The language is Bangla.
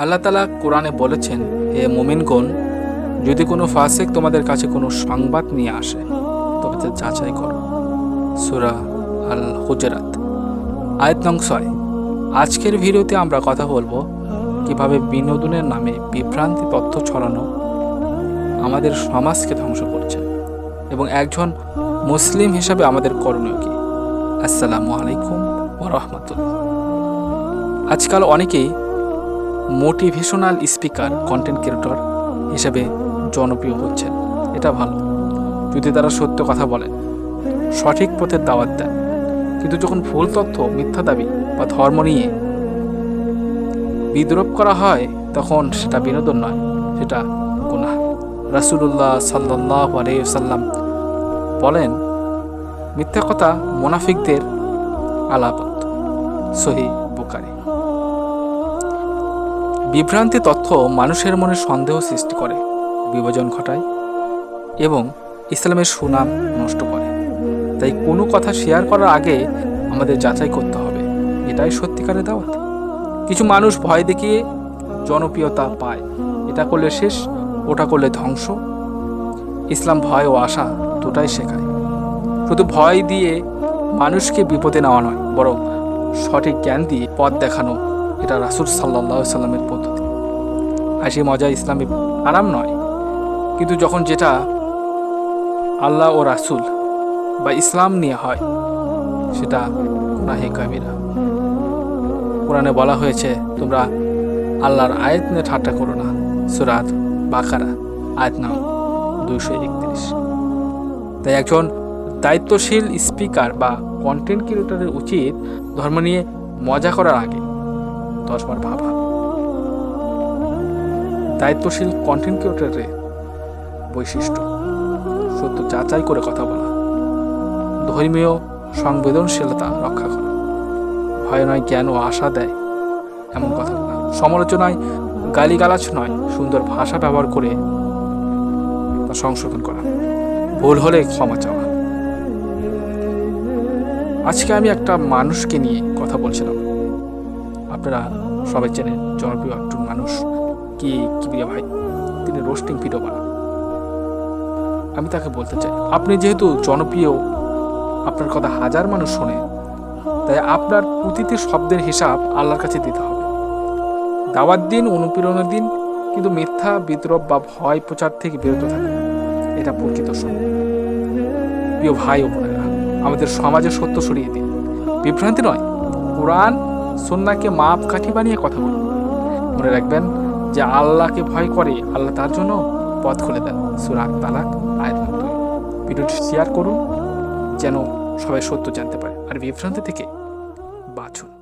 আল্লাহ তালা কোরআনে বলেছেন, হে মোমিনগণ, যদি কোনো ফাসেক তোমাদের কাছে কোনো সংবাদ নিয়ে আসে, তবে তা যাচাই করো। সুরা আল হুজরাত আয়াত নং ছয়। আজকের ভিডিওতে আমরা কথা বলব কীভাবে বিনোদনের নামে বিভ্রান্তি তথ্য ছড়ানো আমাদের সমাজকে ধ্বংস করছে এবং একজন মুসলিম হিসাবে আমাদের করণীয় কি। আসসালামু আলাইকুম ও রহমতুল্লাহ। আজকাল অনেকেই মোটিভেশনাল স্পিকার কন্টেন্ট ক্রিয়েটর হিসেবে জনপ্রিয় হচ্ছেন। এটা ভালো। যদি তারা সত্য কথা বলেন সঠিক পথের দাওয়াত দেন। কিন্তু যখন ভুল তথ্য, মিথ্যা দাবি বা ধর্ম নিয়ে বিদ্রোপ করা হয়, তখন সেটা বিনোদন নয়, সেটা গুনাহ। রাসুলুল্লাহ সাল্লাহ আলাইসাল্লাম বলেন, মিথ্যা কথা মোনাফিকদের আলাপত সহি বুকারি বিভ্রান্তি তথ্য মানুষের মনে সন্দেহ সৃষ্টি করে, বিভাজন ঘটায় এবং ইসলামের সুনাম নষ্ট করে। তাই কোনো কথা শেয়ার করার আগে আমাদের যাচাই করতে হবে। এটাই সত্যিকারের দাওয়াত। কিছু মানুষ ভয় দেখিয়ে জনপ্রিয়তা পায়। এটা করলে শেষ, ওটা করলে ধ্বংস। ইসলাম ভয় ও আশা দুটাই শেখায়। শুধু ভয় দিয়ে মানুষকে বিপদে নেওয়া নয়, বরং সঠিক জ্ঞান দিয়ে পথ দেখানো এটা রাসুল সাল্লাহ সাল্লামের পদ্ধতি হাসি, মজা, ইসলামে আরাম নয়। কিন্তু যখন যেটা আল্লাহ ও রাসুল বা ইসলাম নিয়ে হয়, সেটা গুনাহে কাবিরা কোরআনে বলা হয়েছে, তোমরা আল্লাহর আয়াত নিয়ে ঠাট্টা করো না। সুরাত বাকারা, আয়াত নাম দুইশো একত্রিশ। তাই একজন দায়িত্বশীল স্পিকার বা কন্টেন্ট ক্রিয়েটরের উচিত ধর্ম নিয়ে মজা করার আগে দশবার ভাবা। দায়িত্বশীল কন্টেন্ট ক্রিয়েটরের বৈশিষ্ট্য সত্য যাচাই করে কথা বলা। ধর্মীয় সংবেদনশীলতা রক্ষা করা। ভয় নয় জ্ঞান ও আশা দেয় এমন কথা বলা সমালোচনায় গালিগালাজ নয়, সুন্দর ভাষা ব্যবহার করে তা সংশোধন করা। ভুল হলে ক্ষমা চাওয়া। আজকে আমি একটা মানুষকে নিয়ে কথা বলছিলাম। আপনারা সবাই চেনেন জনপ্রিয় একজন মানুষ। কি? কিবিয়া ভাই? তিনি রোস্টিং ভিডিও বানান। আমি তাকে বলতে চাই, আপনি যেহেতু জনপ্রিয়, আপনার কথা হাজার মানুষ শোনে, তাই আপনার প্রতিটি শব্দের হিসাব আল্লাহর কাছে দিতে হবে। দাওয়াত দিন অনুপ্রেরণার দিন, কিন্তু মিথ্যা বিদ্রোপ বা ভয় প্রচার থেকে বিরত থাকুন। এটা প্রকৃত সত্য। প্রিয় ভাই ও আমাদের সমাজে সত্য সরিয়ে দিন। বিভ্রান্তি নয়, কোরআন সন্নাকে মাপ কাঠি বানিয়ে কথা বলুন মনে রাখবেন যে আল্লাহকে ভয় করে আল্লাহ তার জন্য পথ খুলে দেন। সুরাক তালাক, আয়াত ভিডিওটি শেয়ার করুন, যেন সবাই সত্য জানতে পারে। আর বিভ্রান্তি থেকে বাঁচুন।